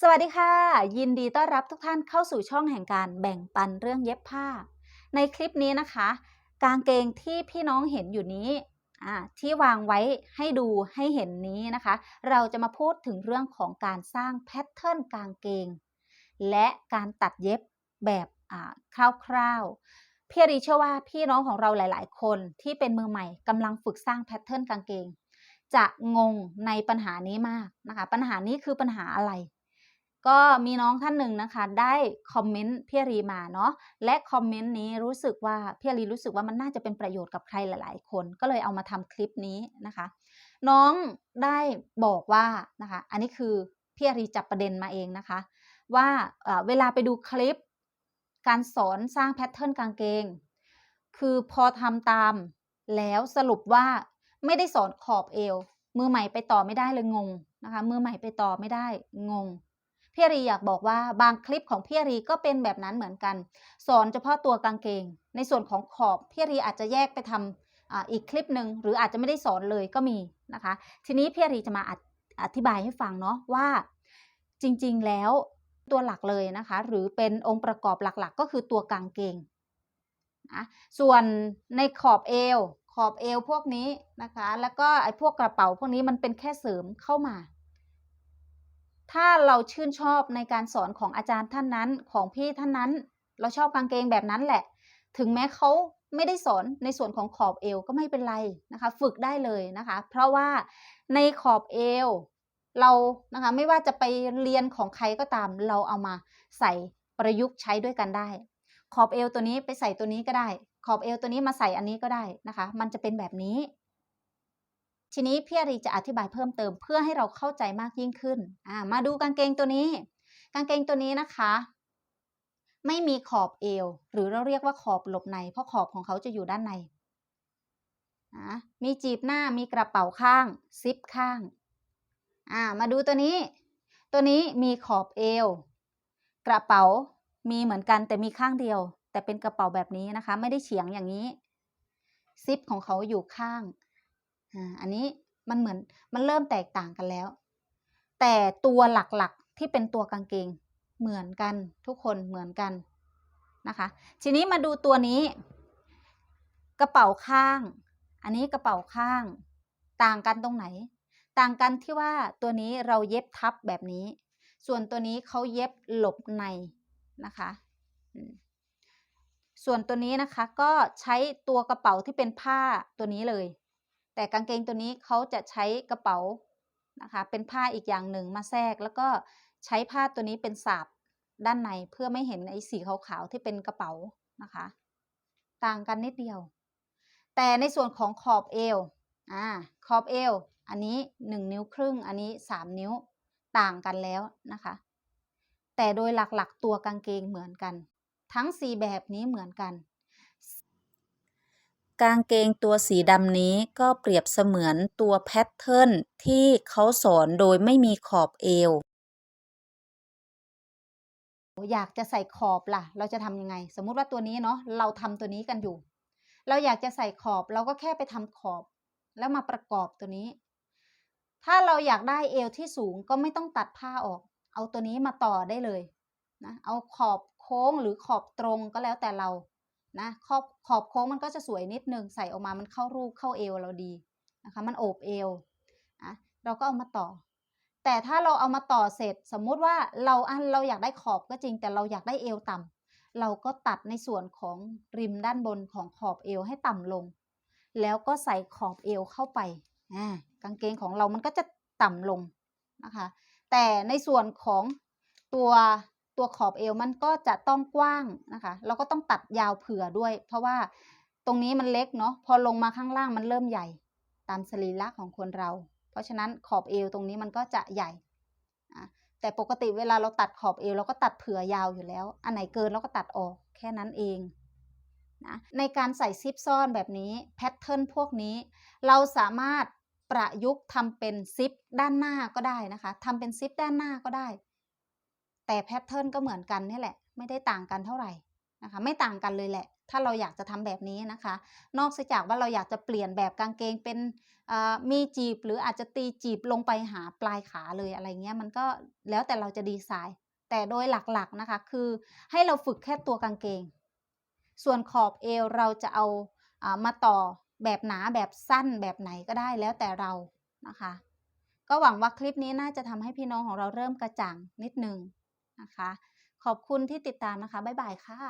สวัสดีค่ะ ยินดีต้อนรับทุกท่านเข้าสู่ช่องแห่งการแบ่งปันเรื่องเย็บผ้า ในคลิปนี้นะคะ กางเกงที่พี่น้องเห็นอยู่นี้ที่วางไว้ให้ดูให้เห็นนี้นะคะ เราจะมาพูดถึงเรื่องของการสร้างแพทเทิร์นกางเกง และการตัดเย็บแบบคร่าวๆพี่รีเชื่อว่าพี่น้องของเราหลาย ๆ คนที่เป็นมือใหม่กำลังฝึกสร้างแพทเทิร์นกางเกง จะงงในปัญหานี้มากนะคะ ปัญหานี้คือปัญหาอะไร ก็มีน้องท่านหนึ่งนะคะ ได้คอมเมนต์พี่รีมาเนาะและคอมเมนต์นี้รู้สึกว่าพี่รีรู้สึกว่ามันน่าจะเป็นประโยชน์กับใครหลาย ๆ คน ก็เลยเอามาทำคลิปนี้นะคะ น้องได้บอกว่านะคะ อันนี้คือพี่รีจับประเด็นมาเองนะคะ ว่าเอ่อเวลาไปดูคลิป การสอนสร้างแพทเทิร์นกางเกง คือพอทำตามแล้วสรุปว่าไม่ได้สอนขอบเอว มือใหม่ไปต่อไม่ได้เลยงงนะคะ มือใหม่ไปต่อไม่ได้งง พี่รีอยากบอกว่าบางคลิปของพี่รีก็เป็นแบบนั้นเหมือนกัน สอนเฉพาะตัวกางเกง ในส่วนของขอบพี่รีอาจจะแยกไปทำอาอีกคลิปหนึ่งหรืออาจจะไม่ได้สอนเลยก็มีนะคะ ทีนี้พี่รีจะมาอธิอธิบายให้ฟังเนาะว่าจริงๆแล้วตัวหลักเลยนะคะ หรือเป็นองค์ประกอบหลักๆ ก็คือตัวกางเกงนะส่วนในขอบเอวขอบเอวพวกนี้นะคะ แล้วก็ไอ้พวกกระเป๋าพวกนี้มันเป็นแค่เสริมเข้ามา ถ้าเราชื่นชอบในการสอนของอาจารย์ท่านนั้นของพี่ท่านนั้น เราชอบกางเกงแบบนั้นแหละ ถึงแม้เขาไม่ได้สอนในส่วนของขอบเอวก็ไม่เป็นไรนะคะ ฝึกได้เลยนะคะ เพราะว่าในขอบเอวเรานะคะไม่ว่าจะไปเรียนของใครก็ตาม เราเอามาใส่ประยุกต์ใช้ด้วยกันได้ ขอบเอวตัวนี้ไปใส่ตัวนี้ก็ได้ ขอบเอวตัวนี้มาใส่อันนี้ก็ได้นะคะ มันจะเป็นแบบนี้ ทีนี้พี่อารีจะอธิบายเพิ่มเติมเพื่อให้เราเข้าใจมากยิ่งขึ้นอ่ามาดูกางเกงตัวนี้ กางเกงตัวนี้นะคะ ไม่มีขอบเอว หรือเราเรียกว่าขอบหลบใน เพราะขอบของเขาจะอยู่ด้านในอ่ามีจีบหน้ามีกระเป๋าข้างซิปข้างอ่ามาดูตัวนี้ ตัวนี้มีขอบเอว กระเป๋ามีเหมือนกันแต่มีข้างเดียว แต่เป็นกระเป๋าแบบนี้นะคะ ไม่ได้เฉียงอย่างนี้ซิปของเขาอยู่ข้าง อันนี้มันเหมือนมันเริ่มแตกต่างกันแล้ว แต่ตัวหลักๆที่เป็นตัวกางเกงเหมือนกันทุกคนเหมือนกันนะคะ ทีนี้มาดูตัวนี้ กระเป๋าข้าง อันนี้กระเป๋าข้าง ต่างกันตรงไหน ต่างกันที่ว่าตัวนี้เราเย็บทับแบบนี้ ส่วนตัวนี้เขาเย็บหลบในนะคะส่วนตัวนี้นะคะก็ใช้ตัวกระเป๋าที่เป็นผ้าตัวนี้เลย แต่กางเกงตัวนี้เขาจะใช้กระเป๋านะคะเป็นผ้าอีกอย่างหนึ่งมาแทรก แล้วก็ใช้ผ้าตัวนี้เป็นสาบด้านในเพื่อไม่เห็นไอ้สีขาวๆที่เป็นกระเป๋านะคะ ต่างกันนิดเดียว แต่ในส่วนของขอบเอวอ่าขอบเอวอันนี้หนึ่งนิ้วครึ่งอันนี้สามนิ้วต่างกันแล้วนะคะ แต่โดยหลักๆตัวกางเกงเหมือนกัน ทั้งสีแบบนี้เหมือนกัน กางเกงตัวสีดำนี้ก็เปรียบเสมือนตัวแพทเทิร์นที่เขาสอนโดยไม่มีขอบเอว อยากจะใส่ขอบล่ะ เราจะทำยังไง สมมติว่าตัวนี้เนาะเราทำตัวนี้กันอยู่ เราอยากจะใส่ขอบเราก็แค่ไปทำขอบ แล้วมาประกอบตัวนี้ ถ้าเราอยากได้เอวที่สูงก็ไม่ต้องตัดผ้าออก เอาตัวนี้มาต่อได้เลยนะเอาขอบโค้งหรือขอบตรงก็แล้วแต่เรา นะขอบขอบโค้งมันก็จะสวยนิดนึงใส่ออกมามันเข้ารูปเข้าเอวเราดีนะคะมันโอบเอวอะเราก็เอามาต่อ แต่ถ้าเราเอามาต่อเสร็จสมมุติว่าเราอันเราอยากได้ขอบก็จริง แต่เราอยากได้เอวต่ำเราก็ตัดในส่วนของริมด้านบนของขอบเอวให้ต่ำลง แล้วก็ใส่ขอบเอวเข้าไปอ่ากางเกงของเรามันก็จะต่ำลงนะคะ แต่ในส่วนของตัว ตัวขอบเอวมันก็จะต้องกว้างนะคะ เราก็ต้องตัดยาวเผื่อด้วย เพราะว่าตรงนี้มันเล็กเนาะพอลงมาข้างล่างมันเริ่มใหญ่ ตามสรีระของคนเรา เพราะฉะนั้นขอบเอวตรงนี้มันก็จะใหญ่แต่ปกติเวลาเราตัดขอบเอวเราก็ตัดเผื่อยาวอยู่แล้ว อันไหนเกินเราก็ตัดออกแค่นั้นเองนะในการใส่ซิปซ่อนแบบนี้แพทเทิร์นพวกนี้ เราสามารถประยุกต์ทำเป็นซิปด้านหน้าก็ได้นะคะทำเป็นซิปด้านหน้าก็ได้ แต่แพทเทิร์นก็เหมือนกันนี่แหละ ไม่ได้ต่างกันเท่าไหร่นะคะ ไม่ต่างกันเลยแหละ ถ้าเราอยากจะทำแบบนี้นะคะ นอกจากว่าเราอยากจะเปลี่ยนแบบกางเกงเป็นมีจีบ หรืออาจจะตีจีบลงไปหาปลายขาเลยอะไรเงี้ยมันก็แล้วแต่เราจะดีไซน์ แต่โดยหลักๆนะคะ คือให้เราฝึกแค่ตัวกางเกง ส่วนขอบเอวเราจะเอาอามาต่อแบบหนาแบบสั้นแบบไหนก็ได้แล้วแต่เรานะคะ ก็หวังว่าคลิปนี้น่าจะทำให้พี่น้องของเราเริ่มกระจ่างนิดนึง นะคะ ขอบคุณที่ติดตามนะคะ บ๊ายบายค่ะ